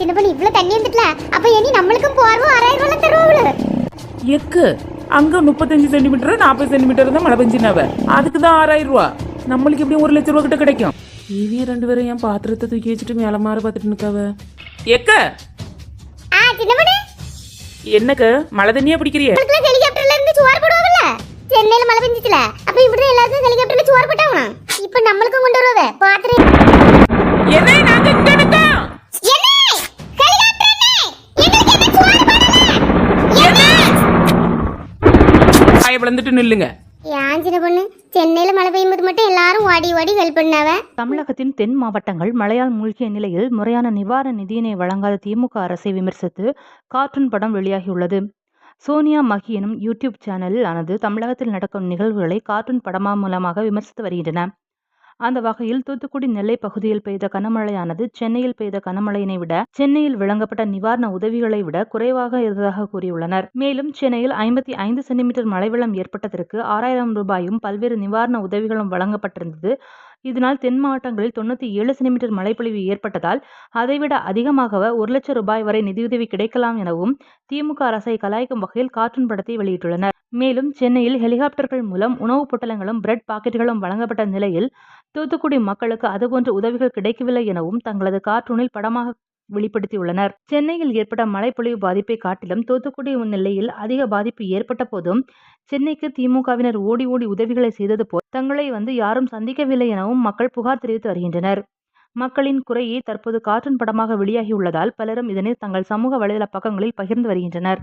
சின்ன பொண்ணு இவ்வளவு தண்ணி வந்துட்டல அப்ப இனி நம்மளுக்கும் போர்வோம் ஆறாயிரம் ரூபாய் தருவாங்களு எக்கு அங்க முப்பத்தஞ்சு சென்டிமீட்டர் நாற்பது சென்டிமீட்டர் தான் மழை பெஞ்சினாவ. அதுக்கு தான் ஆறாயிரம் ரூபா. நம்மளுக்கு எப்படியும் ஒரு லட்ச ரூபா கிட்ட கிடைக்கும். இவிய ரெண்டு பேரும் என் பாத்திரத்தை தூக்கி வச்சுட்டு மேல மாற பார்த்துட்டு நிக்காவ. எக்க! என்னக்க? மழை தண்ணியா பிடிக்கிறிய? ஹெலிகாப்டர்ல இருந்து சோறு போடுவாங்கல்ல சென்னையில மழை பெஞ்சிச்சுல அப்ப இப்படி எல்லாருக்கும் ஹெலிகாப்டர்ல சோறு போட்டாங்க இப்ப நம்மளுக்கும் கொண்டு வருவ பாத்துறேன் என்ன? வாயை பிளந்துட்டு நில்லுங்க. ஏன் சின்ன பொண்ணு சென்னையில மழை பெய்யும்போது மட்டும் எல்லாரும் ஓடி ஓடி ஹெல்ப் பண்ணாவ? தமிழகத்தின் தென் மாவட்டங்கள் மழையால் மூழ்கிய நிலையில் முறையான நிவாரண நிதியினை வழங்காத திமுக அரசை விமர்சித்து கார்ட்டூன் படம் வெளியாகியுள்ளது. சோனியா மகி எனும் யூடியூப் சேனலில் ஆனது தமிழகத்தில் நடக்கும் நிகழ்வுகளை கார்ட்டூன் படமா மூலமாக விமர்சித்து வருகின்றன. அந்த வகையில் தூத்துக்குடி நெல்லை பகுதியில் பெய்த கனமழையானது சென்னையில் பெய்த கனமழையினை விட சென்னையில் வழங்கப்பட்ட நிவாரண உதவிகளை விட குறைவாக இருந்ததாக கூறியுள்ளனர். மேலும் சென்னையில் ஐம்பத்தி ஐந்து சென்டிமீட்டர் மழை வெள்ளம் ஏற்பட்டதற்கு ஆறாயிரம் ரூபாயும் பல்வேறு நிவாரண உதவிகளும் வழங்கப்பட்டிருந்தது. இதனால் தென் மாவட்டங்களில் தொண்ணூற்றி ஏழு சென்டிமீட்டர் மழைப்பொழிவு ஏற்பட்டதால் அதைவிட அதிகமாக ஒரு லட்சம் ரூபாய் வரை நிதியுதவி கிடைக்கலாம் எனவும் திமுக அரசை கலாய்க்கும் வகையில் கார்ட்டூன் படத்தை வெளியிட்டுள்ளனர். மேலும் சென்னையில் ஹெலிகாப்டர்கள் மூலம் உணவுப் பொட்டலங்களும் பிரெட் பாக்கெட்டுகளும் வழங்கப்பட்ட நிலையில் தூத்துக்குடி மக்களுக்கு அதுபோன்ற உதவிகள் கிடைக்கவில்லை எனவும் தங்களது கார்ட்டூனில் படமாக வெளிப்படுத்தியுள்ளனர். சென்னையில் ஏற்பட்ட மழைப்பொழிவு பாதிப்பை காட்டிலும் தூத்துக்குடி நிலையில் அதிக பாதிப்பு ஏற்பட்ட போதும் சென்னைக்கு திமுகவினர் ஓடி ஓடி உதவிகளை செய்தது போல் தங்களை வந்து யாரும் சந்திக்கவில்லை எனவும் மக்கள் புகார் தெரிவித்து வருகின்றனர். மக்களின் குறையை தற்போது கார்ட்டூன் படமாக வெளியாகியுள்ளதால் பலரும் இதனை தங்கள் சமூக வலைதள பக்கங்களில் பகிர்ந்து வருகின்றனர்.